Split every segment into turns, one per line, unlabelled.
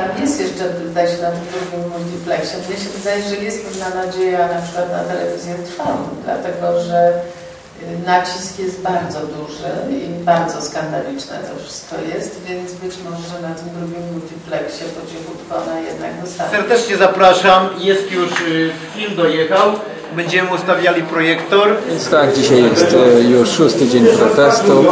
tam jest jeszcze, wydaje się, na tym drugim multiplexie. Mnie się wydaje, że jest pewna nadzieja na przykład na telewizję trwałą, dlatego że y, nacisk jest bardzo duży i bardzo skandaliczne to wszystko jest, więc być może na tym drugim multiplexie po cichutku ona jednak dostanie.
Serdecznie zapraszam. Jest już y, film dojechał. Będziemy ustawiali projektor.
Więc tak, dzisiaj jest e, już szósty dzień protestu.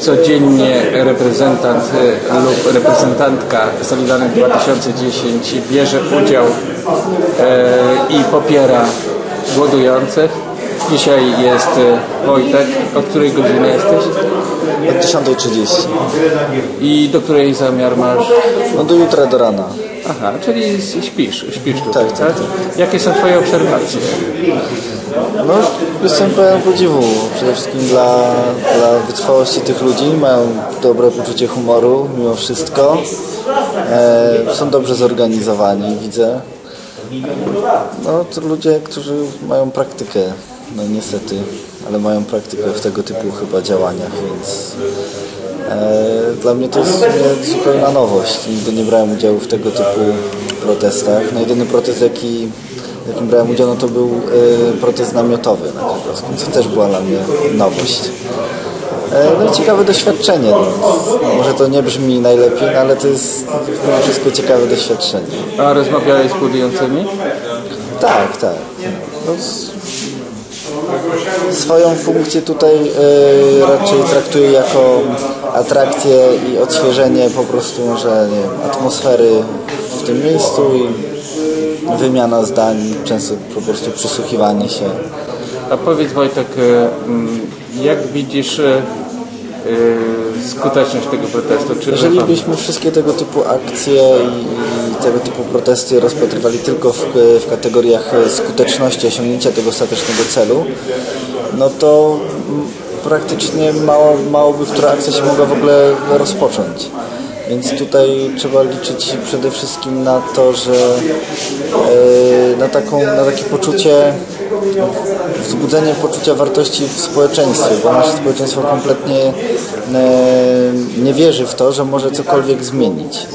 Codziennie reprezentant e, lub reprezentantka Solidarnych 2010 bierze udział e, i popiera głodujących. Dzisiaj jest Wojtek. Od której godziny jesteś?
Od 10.30.
I do której zamiar masz?
No do jutra do rana.
Aha, czyli śpisz, śpisz tutaj,
Tak, tak,
tak? Jakie są Twoje obserwacje?
No jestem pełen podziwu przede wszystkim dla, dla wytrwałości tych ludzi. Mają dobre poczucie humoru mimo wszystko. E, są dobrze zorganizowani, widzę. No to ludzie, którzy mają praktykę, no niestety, ale mają praktykę w tego typu chyba działaniach, więc e, dla mnie to jest zupełna nowość. Nigdy nie brałem udziału w tego typu protestach. No jedyny protest, jaki, jakim brałem udział, no to był e, protest namiotowy na Krakowskim, co też była dla mnie nowość. E, No i ciekawe doświadczenie. No. Może to nie brzmi najlepiej, no ale to jest mimo wszystko ciekawe doświadczenie.
A rozmawiałeś z głodującymi?
Tak, tak. No, swoją funkcję tutaj e, raczej traktuję jako atrakcję i odświeżenie po prostu, że nie wiem, atmosfery w tym miejscu i wymiana zdań, często po prostu przysłuchiwanie się.
A powiedz Wojtek, e, mm, jak widzisz e, skuteczność tego protestu? Czy
Jeżeli byśmy wszystkie tego typu akcje i tego typu protesty rozpatrywali tylko w, w kategoriach skuteczności osiągnięcia tego ostatecznego celu, no to praktycznie mało, mało by która akcja się mogła w ogóle rozpocząć. Więc tutaj trzeba liczyć przede wszystkim na to, że e, na, taką, na takie poczucie, wzbudzenie poczucia wartości w społeczeństwie, bo nasze społeczeństwo kompletnie e, nie wierzy w to, że może cokolwiek zmienić.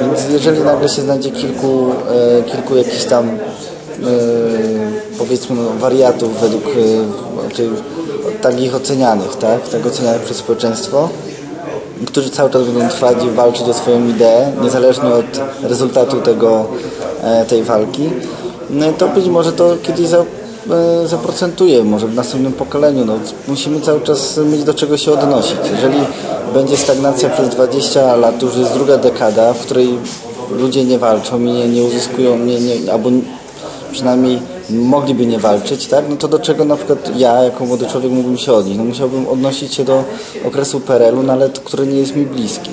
Więc jeżeli nagle się znajdzie kilku, e, kilku jakichś tam e, powiedzmy wariatów według czy takich ocenianych, tak, tak ocenianych przez społeczeństwo, którzy cały czas będą trwać i walczyć o swoją ideę, niezależnie od rezultatu tego, tej walki, to być może to kiedyś za, e, zaprocentuje, może w następnym pokoleniu. No, musimy cały czas mieć do czego się odnosić. Jeżeli będzie stagnacja przez 20 lat, to już jest druga dekada, w której ludzie nie walczą i nie, nie uzyskują, nie, nie, albo przynajmniej mogliby nie walczyć, tak? No to do czego na przykład ja, jako młody człowiek mógłbym się odnieść? No musiałbym odnosić się do okresu PRL-u, no ale to, który nie jest mi bliski.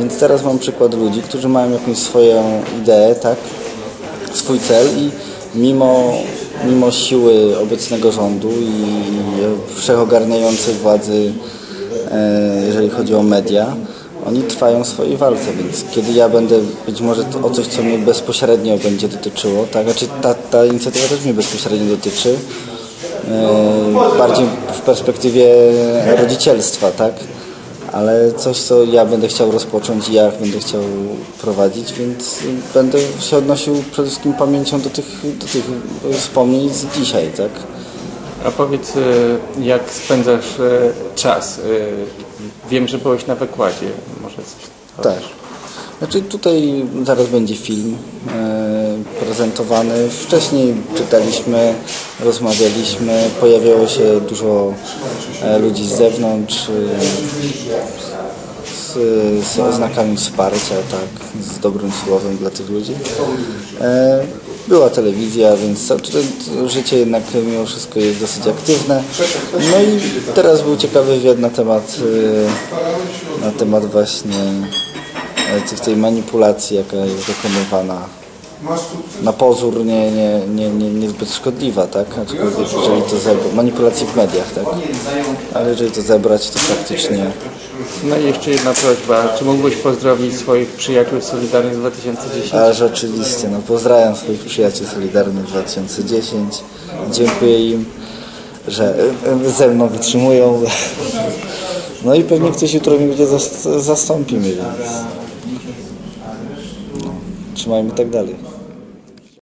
Więc teraz mam przykład ludzi, którzy mają jakąś swoją ideę, tak? Swój cel i mimo, mimo siły obecnego rządu i wszechogarniającej władzy, e, jeżeli chodzi o media, oni trwają w swojej walce, więc kiedy ja będę być może o coś, co mnie bezpośrednio będzie dotyczyło, tak, znaczy ta, ta inicjatywa też mnie bezpośrednio dotyczy, e, bardziej w perspektywie rodzicielstwa, tak, ale coś, co ja będę chciał rozpocząć i ja będę chciał prowadzić, więc będę się odnosił przede wszystkim pamięcią do tych, do tych wspomnień z dzisiaj, tak.
A powiedz, e, jak spędzasz e, czas? E, Wiem, że byłeś na wykładzie. Może coś
Tak. Znaczy tutaj zaraz będzie film prezentowany. Wcześniej czytaliśmy, rozmawialiśmy, pojawiało się dużo e, ludzi z zewnątrz e, z, z oznakami wsparcia, tak, z dobrym słowem dla tych ludzi. E, była telewizja, więc życie jednak mimo wszystko jest dosyć aktywne. No i teraz był ciekawy wywiad na temat, na temat właśnie tej manipulacji, jaka jest dokonywana na pozór nie, nie, nie, nie, niezbyt szkodliwa, tak? Aczkolwiek jeżeli to zebrać, manipulacji w mediach, tak? Ale jeżeli to zebrać, to faktycznie
No i jeszcze jedna prośba. Czy mógłbyś pozdrowić swoich przyjaciół z Solidarnych 2010?
Aż oczywiście, no pozdrawiam swoich przyjaciół Solidarnych 2010. Dziękuję im, że e, ze mną wytrzymują. No i pewnie ktoś jutro mnie będzie zas- zastąpi mnie, więc wytrzymają i tak dalej.